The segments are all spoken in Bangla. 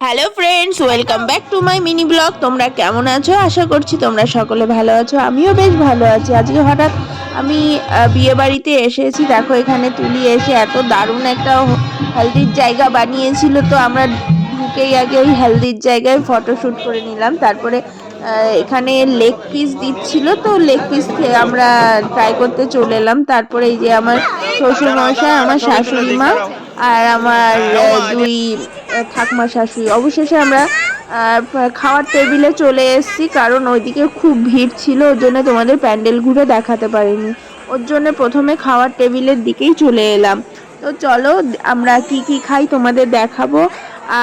Hello friends welcome back to my mini blog তোমরা কেমন আছো? আশা করছি তোমরা সকলে ভালো আছো। আমিও বেশ ভালো আছি। আজকে হঠাৎ আমি বিয়ে বাড়িতে এসেছি। দেখো, এখানে তুলি এসে এত দারুণ একটা হেলদির জায়গা বানিয়েছিল। তো আমরা ঢুকেই আগে ওই হেলদির জায়গায় ফটোশ্যুট করে নিলাম। তারপরে এখানে লেগ পিস দিচ্ছিল, তো লেগ পিস খেয়ে আমরা ট্রাই করতে চলে এলাম। তারপরে এই যে আমার শ্বশুর মশাই আমার শাশুড়ি মা আর আমার দুই ঠাকুমা শাশুড়ি। অবশেষে আমরা খাওয়ার টেবিলে চলে এসেছি, কারণ ওইদিকে খুব ভিড় ছিল, ওর জন্য তোমাদের প্যান্ডেল ঘুরে দেখাতে পারিনি। ওর জন্য প্রথমে খাওয়ার টেবিলের দিকেই চলে এলাম। তো চলো, আমরা কি কি খাই তোমাদের দেখাবো।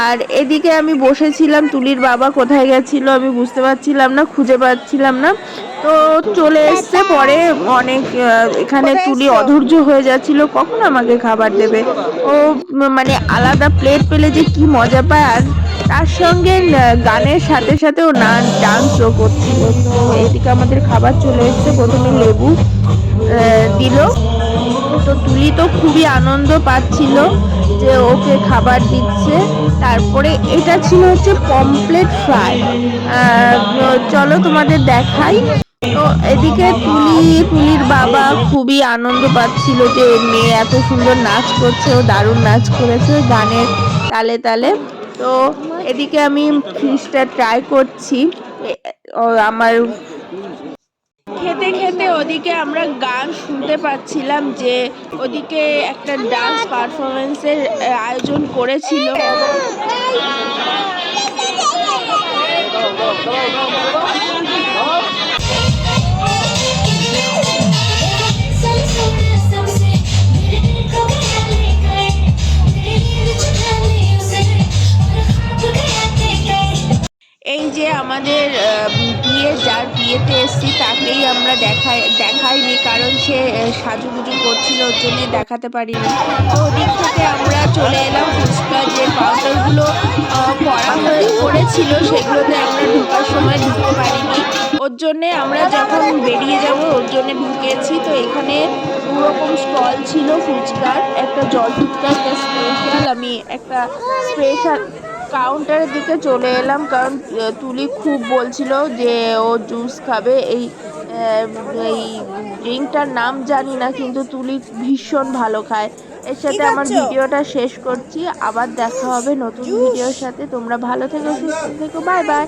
আর এদিকে আমি বসেছিলাম, তুলির বাবা কোথায় গেছিল আমি বুঝতে পারছিলাম না, খুঁজে পাচ্ছিলাম না। তো চলে এসছে, পরে অনেক এখানে তুলি অধৈর্য হয়ে যাচ্ছিল, কখন আমাকে খাবার দেবে? ও মানে আলাদা প্লেট পেলে যে কি মজা পায়, আর তার সঙ্গে গানের সাথে সাথে ও নাচ ডান্সও করছিল। তো এদিকে আমাদের খাবার চলে এসছে, প্রথমে লেবু দিল। তো তুলি তো খুবই আনন্দ পাচ্ছিল। যে ওকে খাবার দিচ্ছে, তারপরে এটা ছিল হচ্ছে পমপ্লেট ফ্রাই। চলো তোমাদের দেখাই। তো এদিকে তুলি তুলির বাবা খুবই আনন্দ পাচ্ছিল যে মেয়ে এত সুন্দর নাচ করছে, ও দারুণ নাচ করেছে গানের তালে তালে। তো এদিকে আমি ফিশটা ট্রাই করছি। আমার খেতে খেতে ওদিকে আমরা গান শুনতে পাচ্ছিলাম যে ওদিকে একটা ডান্স পারফরমেন্সের আয়োজন করেছিল। এই যে আমাদের বিয়ে, যার আমরা দেখাই দেখাইনি কারণ সে সাজুগুজু করছিল ওর জন্য দেখাতে পারিনি। তো ওদিক থেকে আমরা চলে এলাম ফুচকা যে আহ, করা হয়ে করেছিল সেগুলোতে আমরা ঢোকার সময় ঢুকতে পারিনি। ওর জন্যে আমরা যখন বেরিয়ে যাব ওর জন্য ঢুকেছি। তো এখানে দু রকম স্টল ছিল ফুচকার একটা জল ফুচকা একটা স্পেশাল আমি একটা স্পেশাল কাউন্টারের দিকে চলে এলাম কারণ তুলি খুব বলছিল যে ও জুস খাবে এই এই ড্রিঙ্কটার নাম জানি না কিন্তু তুলি ভীষণ ভালো খায়। এর সাথে আমার ভিডিওটা শেষ করছি আবার দেখা হবে নতুন ভিডিওর সাথে। তোমরা ভালো থেকো সুস্থ থেকো বাই বাই।